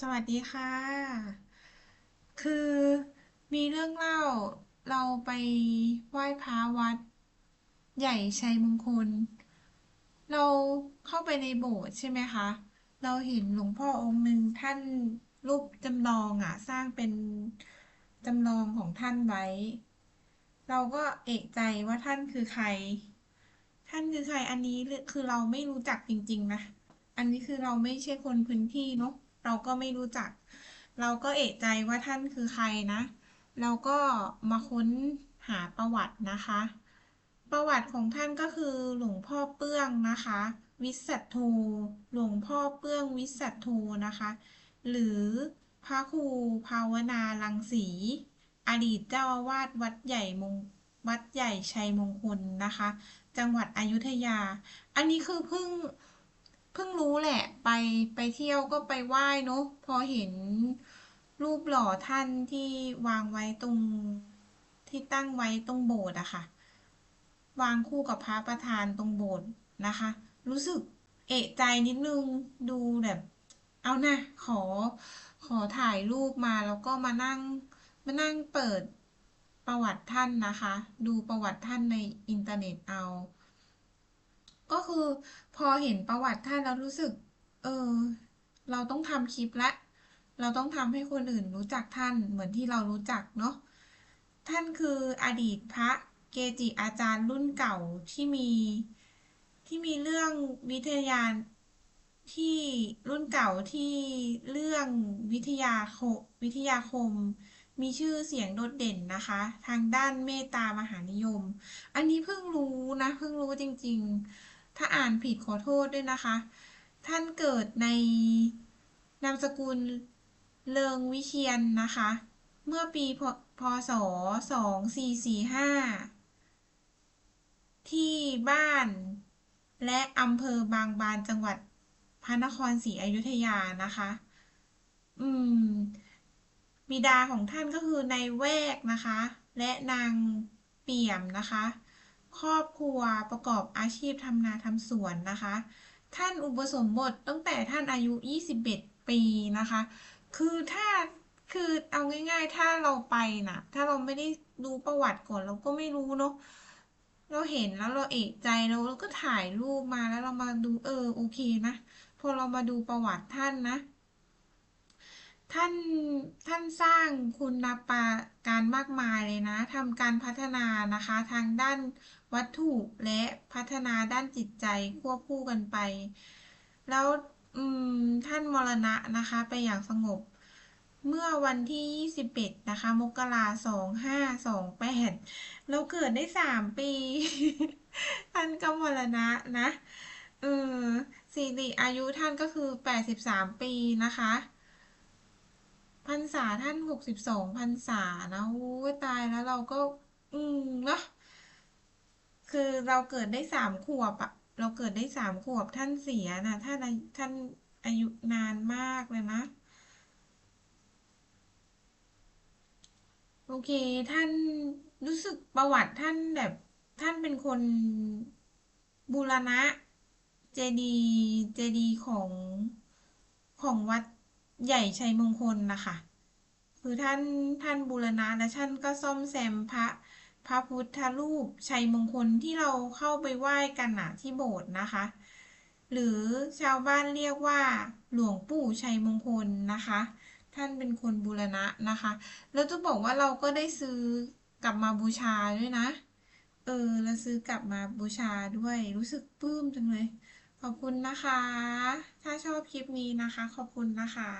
สวัสดีค่ะ คือมีเรื่องเล่าเราไปไหว้พระวัด ใหญ่ชัยมงคล เราเข้าไปในโบสถ์ใช่ไหมคะ เราเห็นหลวงพ่อองค์หนึ่งท่านรูปจำลองอะสร้างเป็นจำลองของท่านไว้ เราก็เอกใจว่าท่านคือใคร ท่านคือใครอันนี้คือเราไม่รู้จักจริง ๆ นะ อันนี้คือเราไม่ใช่คนพื้นที่เนาะ เราก็ไม่รู้จัก เราก็เอกใจว่าท่านคือใครนะ เราก็มาค้นหาประวัตินะคะ ประวัติของท่านก็คือหลวงพ่อเปื้องนะคะ วิสัทโธหลวงพ่อเปื้องวิสัทโธนะคะ หรือพระครูภาวนารังสี อดีตเจ้าอาวาสวัดใหญ่มงวัดใหญ่ชัยมงคลนะคะ จังหวัดอยุธยา อันนี้คือเพิ่ง เพิ่งรู้แหละไปไปเที่ยวก็ไปไหว้เนอะพอเห็นรูปหล่อท่านที่วางไว้ตรงที่ตั้งไว้ตรงโบสถ์อะค่ะ วางคู่กับพระประธานตรงโบสถ์นะคะ รู้สึกเอะใจนิดนึงดูแบบ เอานะขอขอถ่ายรูปมาแล้วก็มานั่งมานั่งเปิดประวัติท่านนะคะ ดูประวัติท่านในอินเทอร์เน็ตเอา ก็คือพอเห็นประวัติท่านแล้วรู้สึก เออ เราต้องทำคลิปละ เราต้องทำให้คนอื่นรู้จักท่านเหมือนที่เรารู้จักเนาะ ท่านคืออดีตพระเกจิอาจารย์รุ่นเก่าที่มีที่มีเรื่องวิทยาที่รุ่นเก่าที่เรื่องวิทยาโควิทยาคม มีชื่อเสียงโดดเด่นนะคะ ทางด้านเมตตามหานิยม อันนี้เพิ่งรู้นะ เพิ่งรู้จริง ๆ ถ้าอ่านผิดขอโทษด้วยนะคะ ท่านเกิดในนามสกุลเลิงวิเชียนนะคะ เมื่อปีพพศสองสี่สี่ห้าที่บ้านและอำเภอบางบานจังหวัดพระนครศรีอยุธยานะคะ อืม บิดาของท่านก็คือนายแวกนะคะ และนางเปี่ยมนะคะ ครอบครัวประกอบอาชีพทำนาทำสวนนะคะ ท่านอุปสมบทตั้งแต่ท่านอายุ 21 ปีนะคะ คือถ้าคือเอาง่ายๆ ถ้าเราไปนะถ้าเราไม่ได้ดูประวัติก่อนเราก็ไม่รู้เนาะเราเห็นแล้วเราเอกใจแล้วเราก็ถ่ายรูปมาแล้วเรามาดูเออโอเคนะพอเรามาดูประวัติท่านนะ ท่านท่านสร้างคุณปาการมากมาย เลยนะทำการพัฒนานะคะทางด้านวัตถุและพัฒนาด้านจิตใจควบคู่กันไป แล้วท่านมรณะนะคะไปอย่างสงบ เมื่อวันที่ 21 นะคะ มกราสองห้าสองแปดเราเกิดได้สามปี ท่านก็มรณะนะเออสิริอายุท่านก็คือ 83 ปีนะคะ พรรษาท่านหกสิบสองพรรษานะโอ้ตายแล้วเราก็ อืมนะคือเราเกิดได้สามขวบอะเราเกิดได้สามขวบท่านเสียนะท่านท่านอายุนานมากเลยนะ โอเค ท่านรู้สึกประวัติท่านแบบ ท่านเป็นคนบูรณะ เจดีย์เจดีย์ของของวัด ใหญ่ชัยมงคลนะคะคือท่านท่านบูรณะและท่านก็ซ่อมแซมพระพระพุทธรูปชัยมงคลที่เราเข้าไปไหว้กันนะที่โบสถ์นะคะ หรือชาวบ้านเรียกว่าหลวงปู่ชัยมงคลนะคะ ท่านเป็นคนบูรณะนะคะ แล้วจะบอกว่าเราก็ได้ซื้อกลับมาบูชาด้วยนะ เออแล้วซื้อกลับมาบูชาด้วยรู้สึกปลื้มจังเลย ขอบคุณนะคะ ถ้าชอบคลิปนี้นะคะ ขอบคุณนะคะ